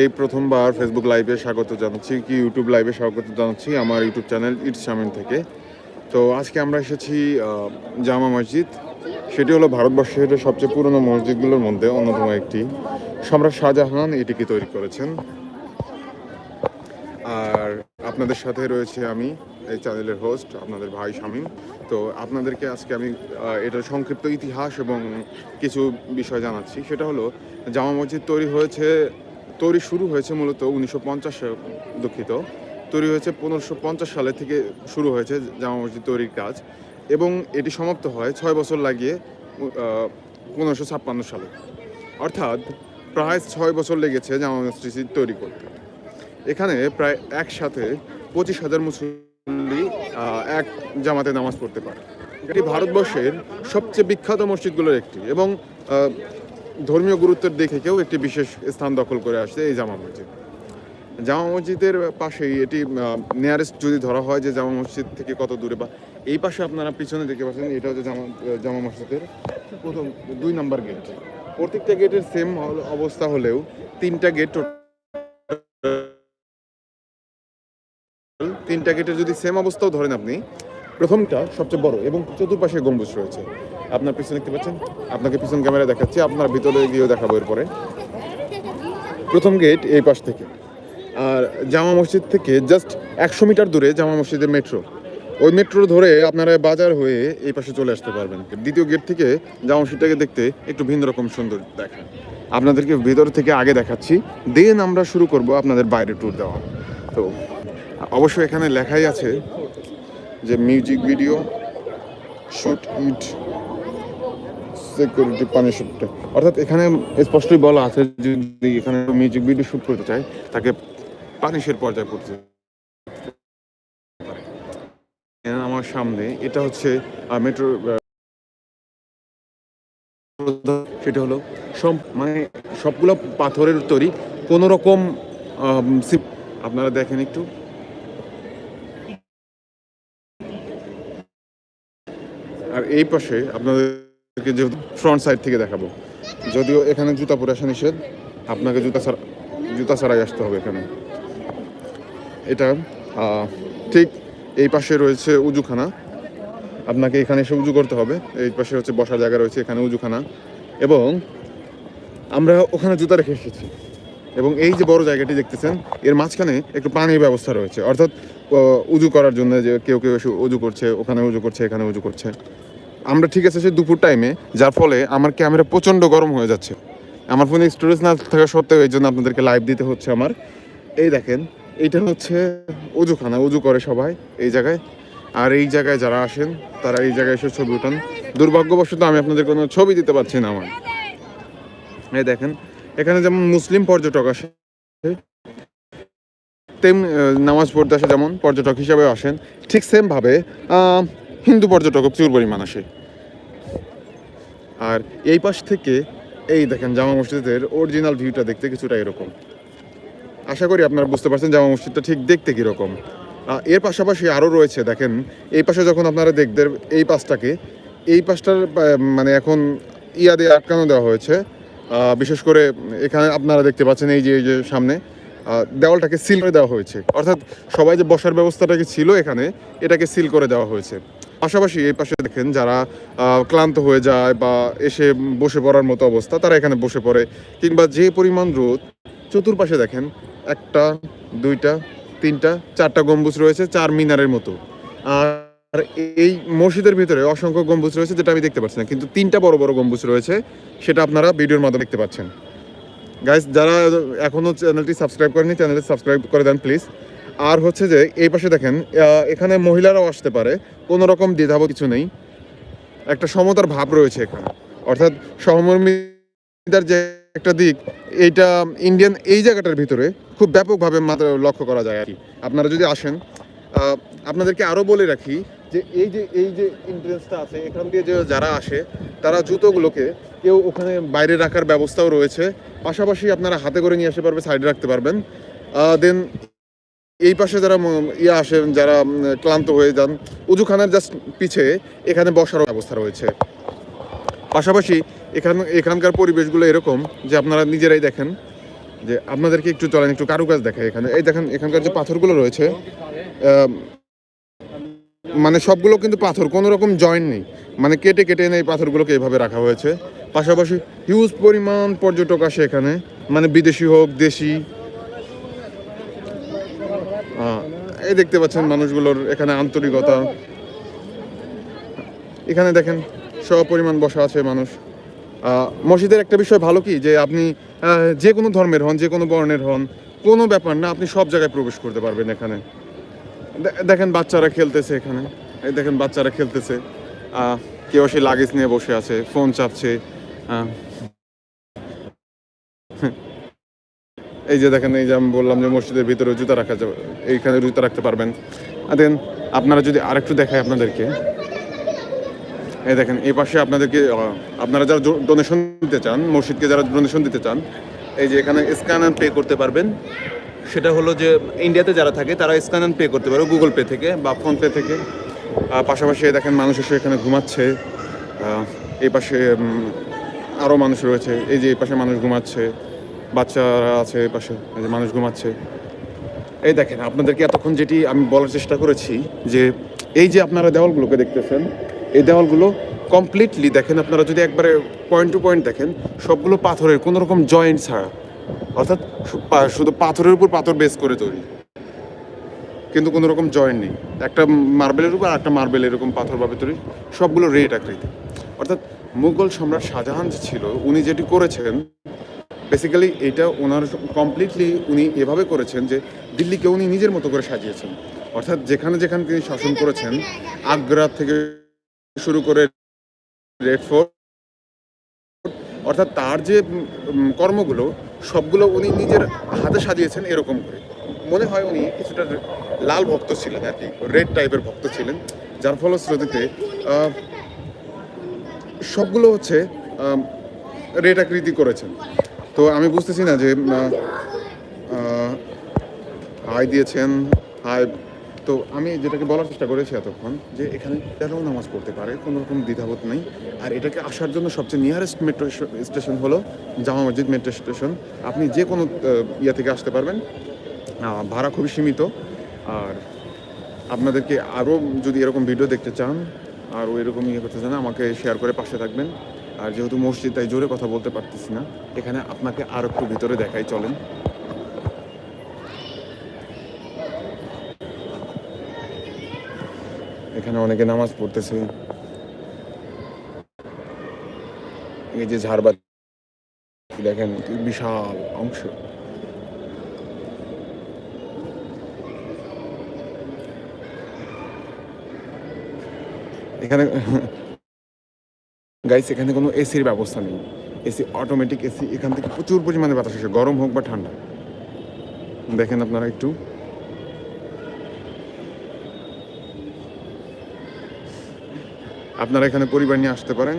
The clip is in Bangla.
এই প্রথমবার ফেসবুক লাইভে স্বাগত জানাচ্ছি, কি ইউটিউব লাইভে স্বাগত জানাচ্ছি আমার ইউটিউব চ্যানেল ইটস সামিন থেকে। তো আজকে আমরা এসেছি জামা মসজিদ। সেটি হলো ভারতবর্ষের সবচেয়ে পুরনো মসজিদগুলোর মধ্যে অন্যতম একটি। সম্রাট শাহজাহান এটিকে তৈরি করেছেন। আর আপনাদের সাথে রয়েছে আমি, এই চ্যানেলের হোস্ট আপনাদের ভাই শামীম। তো আপনাদেরকে আজকে আমি এটার সংক্ষিপ্ত ইতিহাস এবং কিছু বিষয় জানাচ্ছি। সেটা হলো, জামা মসজিদ তৈরি হয়েছে তৈরি শুরু হয়েছে মূলত উনিশশো পঞ্চাশে দুঃখিত। তৈরি হয়েছে পনেরোশো পঞ্চাশ সালে থেকে শুরু হয়েছে জামা মসজিদ তৈরির কাজ এবং এটি সমাপ্ত হয় ছয় বছর লাগিয়ে পনেরোশো ছাপ্পান্ন সালে। অর্থাৎ প্রায় ছয় বছর লেগেছে জামা মসজিদ তৈরি করতে। এখানে প্রায় একসাথে পঁচিশ হাজার মুসল্লি এক জামাতে নামাজ পড়তে পারে। এটি ভারতবর্ষের সবচেয়ে বিখ্যাত মসজিদগুলোর একটি এবং ধর্মীয় গুরুত্বের দিক থেকেও একটি বিশেষ স্থান দখল করে আসছে এই জামা মসজিদ। জামা মসজিদের পাশেই এটি নিয়ারেস্ট যদি ধরা হয় যে জামা মসজিদ থেকে কত দূরে বা এই পাশে আপনারা পিছনে দেখতে পাচ্ছেন, এটা হচ্ছে জামা জামা মসজিদের প্রথম দুই নম্বর গেট প্রত্যেকটা গেটের সেম অবস্থা হলেও তিনটা গেট তিনটা গেটের যদি সেম অবস্থাও ধরেন আপনি, প্রথমটা সবচেয়ে বড় এবং চতুর্পাশে গম্বুজ রয়েছে। আপনার পিছনে দেখতে পাচ্ছেন? আপনাকে পিছন ক্যামেরা দেখাচ্ছি, আপনার ভিতরে গিয়েও দেখাবো এরপরে। প্রথম গেট এই পাশ থেকে। আর জামা মসজিদ থেকে জাস্ট একশো মিটার দূরে জামা মসজিদের মেট্রো ওই মেট্রো ধরে আপনারা বাজার হয়ে এই পাশে চলে আসতে পারবেন। দ্বিতীয় গেট থেকে জামা মসজিদটাকে দেখতে একটু ভিন্ন রকম সুন্দর দেখা। আপনাদেরকে ভিতর থেকে আগে দেখাচ্ছি। দেন আমরা শুরু করব আপনাদের বাইরে ট্যুর দেওয়া। তো অবশ্যই এখানে লেখাই আছে যে music video shoot it security punishment অর্থাৎ এখানে স্পষ্টই বলা আছে যদি এখানে মিউজিক ভিডিও শুট করতে চায়, তাকে পানিশের পর্যায়ে পড়তে আমার সামনে এটা হচ্ছে মেট্রো সেটা হলো সব মানে সবগুলো পাথরের তৈরি। কোনো রকম আপনারা দেখেন একটু। আর এই পাশে আপনাদেরকে যে ফ্রন্ট সাইড থেকে দেখাবো। যদিও এখানে জুতা পরে আসা নিষেধ, আপনাকে জুতা ছাড়া জুতা ছাড়াই আসতে হবে এখানে। এটা ঠিক এই পাশে রয়েছে উজুখানা। আপনাকে এখানে এসে উজু করতে হবে। এই পাশে হচ্ছে বসার জায়গা রয়েছে, এখানে উজুখানা। এবং আমরা ওখানে জুতা রেখে এসেছি। এবং এই যে বড় জায়গাটি দেখতেছেন, এর মাঝখানে একটু পানির ব্যবস্থা রয়েছে। অর্থাৎ উজু করার জন্য যে কেউ কেউ এসে উজু করছে, ওখানে উজু করছে, এখানে উজু করছে। আমরা ঠিক আছে সে দুপুর টাইমে যার ফলে আমার ক্যামেরা প্রচণ্ড গরম হয়ে যাচ্ছে। আমার ফোনে স্টোরেজ না থাকা সত্ত্বেও এই জন্য আপনাদেরকে লাইভ দিতে হচ্ছে আমার। এই দেখেন এইটা হচ্ছে উজুখানা উজু করে সবাই এই জায়গায়। আর এই জায়গায় যারা আসেন তারা এই জায়গায় এসে ছবি উঠান দুর্ভাগ্যবশত আমি আপনাদের কোনো ছবি দিতে পারছি না আমার। এই দেখেন এখানে যেমন মুসলিম পর্যটক আসে আহ, নামাজ পড়তে আসে যেমন পর্যটক হিসাবে আসেন। ঠিক সেম ভাবে আহ, হিন্দু পর্যটক প্রচুর পরিমাণ আসে। আর এই পাশ থেকে, এই দেখেন জামা মসজিদের অরিজিনাল ভিউটা দেখতে কিছুটা এরকম। আশা করি আপনারা বুঝতে পারছেন জামা মসজিদটা ঠিক দেখতে কীরকম। এর পাশাপাশি আরও রয়েছে, দেখেন, এই পাশে যখন আপনারা দেখবেন এই পাশটাকে, এই পাশটার মানে এখন ইয়া দিয়ে আটকানো দেওয়া হয়েছে। বিশেষ করে এখানে আপনারা দেখতে পাচ্ছেন এই যে এই যে সামনে দেওয়ালটাকে সিল করে দেওয়া হয়েছে। অর্থাৎ সবাই যে বসার ব্যবস্থাটাকে ছিল এখানে, এটাকে সিল করে দেওয়া হয়েছে। পাশাপাশি এই পাশে দেখেন যারা ক্লান্ত হয়ে যায় বা এসে বসে পড়ার মতো অবস্থা, তারা এখানে বসে পড়ে। কিংবা যে পরিমাণ রোদ, চতুর্পাশে দেখেন একটা, দুইটা, তিনটা, চারটা গম্বুজ রয়েছে চার মিনারের মতো। আর এই মসজিদের ভিতরে অসংখ্য গম্বুজ রয়েছে যেটা আমি দেখতে পাচ্ছি না, কিন্তু তিনটা বড় বড় গম্বুজ রয়েছে, সেটা আপনারা ভিডিওর মাধ্যমে দেখতে পাচ্ছেন। গাইস যারা এখনও চ্যানেলটি সাবস্ক্রাইব করেনি চ্যানেলটি সাবস্ক্রাইব করে দেন, প্লিজ। আর হচ্ছে যে, এই পাশে দেখেন এখানে মহিলারাও আসতে পারে। কোনো রকম দ্বিধাবোধ কিছু নেই। একটা সমতার ভাব রয়েছে এখানে। অর্থাৎ সহমর্মিতার যে একটা দিক, এইটা ইন্ডিয়ান এই জায়গাটার ভিতরে খুব ব্যাপকভাবে লক্ষ্য করা যায় আর কি। আপনারা যদি আসেন আপনাদেরকে আরও বলে রাখি যে, এই যে এই যে এন্ট্রেন্সটা আছে, এখান দিয়ে যে যারা আসে, তারা জুতোগুলোকে কেউ ওখানে বাইরে রাখার ব্যবস্থাও রয়েছে। পাশাপাশি আপনারা হাতে করে নিয়ে আসতে পারবে, সাইডে রাখতে পারবেন। দেন এই পাশে যারা ইয়ে আসেন, যারা ক্লান্ত হয়ে যান, উজুখানার জাস্ট পিছে এখানে বসার ব্যবস্থা রয়েছে। পাশাপাশি এখান, এখানকার পরিবেশগুলো এরকম যে আপনারা নিজেরাই দেখেন, যে আপনাদেরকে একটু চলেন, একটু কারুকাজ দেখায় এখানে। এই দেখেন, এখানকার যে পাথরগুলো রয়েছে মানে সবগুলো কিন্তু পাথর, কোনো রকম জয়েন্ট নেই। মানে কেটে কেটে এনে এই পাথরগুলোকে এইভাবে রাখা হয়েছে। পাশাপাশি হিউজ পরিমাণ পর্যটক আসে এখানে। মানে বিদেশি হোক, দেশি এই দেখতে পাচ্ছেন মানুষগুলোর এখানে আন্তরিকতা। এখানে দেখেন, সপরিমাণ বসা আছে মানুষ। মসজিদের একটা বিষয় ভালো কি? যে আপনি যে কোনো ধর্মের হন, যে কোনো বর্ণের হন, কোনো ব্যাপার না, আপনি সব জায়গায় প্রবেশ করতে পারবেন এখানে। দেখেন বাচ্চারা খেলতেছে এখানে। এই দেখেন বাচ্চারা খেলতেছে। কেউ সে লাগেজ নিয়ে বসে আছে ফোন চাপছে। এই যে দেখেন, এই যে আমি বললাম যে মসজিদের ভিতরে জুতা রাখা যাবে, এইখানে জুতা রাখতে পারবেন। আর দেন, আপনারা যদি আরেকটু দেখায় আপনাদেরকে। এই দেখেন, এই পাশে আপনাদেরকে আপনারা যারা ডোনেশন দিতে চান, মসজিদকে যারা ডোনেশন দিতে চান, এই যে এখানে স্ক্যান অ্যান্ড পে করতে পারবেন। সেটা হলো যে ইন্ডিয়াতে যারা থাকে, তারা স্ক্যান অ্যান্ড পে করতে পারবে গুগল পে থেকে বা ফোনপে থেকে। পাশাপাশি দেখেন, মানুষ এসে এখানে ঘুমাচ্ছে। এই পাশে আরও মানুষ রয়েছে। এই যে এই পাশে মানুষ ঘুমাচ্ছে। বাচ্চারা আছে পাশে যে মানুষ ঘুমাচ্ছে। এই দেখেন, আপনাদেরকে এতক্ষণ যেটি আমি বলার চেষ্টা করেছি যে এই যে আপনারা দেওয়ালগুলোকে দেখতেছেন, এই দেওয়ালগুলো কমপ্লিটলি দেখেন, আপনারা যদি একবারে পয়েন্ট টু পয়েন্ট দেখেন, সবগুলো পাথরের কোনো রকম জয়েন্ট ছাড়া। অর্থাৎ শুধু পাথরের উপর পাথর বেস করে তৈরি। কিন্তু কোনো রকম জয়েন্ট নেই। একটা মার্বেলের উপর আর একটা মার্বেল এরকম পাথরভাবে তৈরি, সবগুলো রেট আকৃতি অর্থাৎ মুঘল সম্রাট শাহজাহান যে ছিল, উনি যেটি করেছেন বেসিক্যালি এটা ওনার কমপ্লিটলি উনি এভাবে করেছেন যে দিল্লিকে উনি নিজের মতো করে সাজিয়েছেন। অর্থাৎ যেখানে যেখানে তিনি শাসন করেছেন আগ্রা থেকে শুরু করে রেড ফোর্ট অর্থাৎ তার যে কর্মগুলো সবগুলো উনি নিজের হাতে সাজিয়েছেন এরকম করে। মনে হয় উনি কিছুটা লাল ভক্ত ছিলেন আর কি রেড টাইপের ভক্ত ছিলেন যার ফলশ্রুতিতে সবগুলো হচ্ছে রেট আকৃতি করেছেন। তো আমি বুঝতেছি না যে হাই দিয়েছেন, হাই, তো আমি যেটাকে বলার চেষ্টা করেছি এতক্ষণ, যে এখানে তেরো নামাজ পড়তে পারে, কোনো রকম দ্বিধাবোধ নেই। আর এটাকে আসার জন্য সবচেয়ে নিয়ারেস্ট মেট্রো স্টেশন হলো জামা মসজিদ মেট্রো স্টেশন আপনি যে কোনো ইয়ে থেকে আসতে পারবেন। ভাড়া খুবই সীমিত। আর আপনাদেরকে আরও যদি এরকম ভিডিও দেখতে চান আর এরকম ইয়ে করতে চান, আমাকে শেয়ার করে পাশে থাকবেন। আর যেহেতু মসজিদ, তাই জোরে কথা বলতে পারতেছি না। এখানে আপনাকে আর একটু ভিতরে দেখাই, চলেন। এখানে অনেকে নামাজ পড়তেছে। এই যে ঝাড়বাতি দেখেন বিশাল অংশ। এখানে গাইস এখানে কোনো এসির ব্যবস্থা নেই। এসি অটোমেটিক এসি এখান থেকে প্রচুর পরিমাণে বাতাস আসে, গরম হোক বা ঠান্ডা। দেখেন আপনারা একটু। আপনারা এখানে পরিবার নিয়ে আসতে পারেন।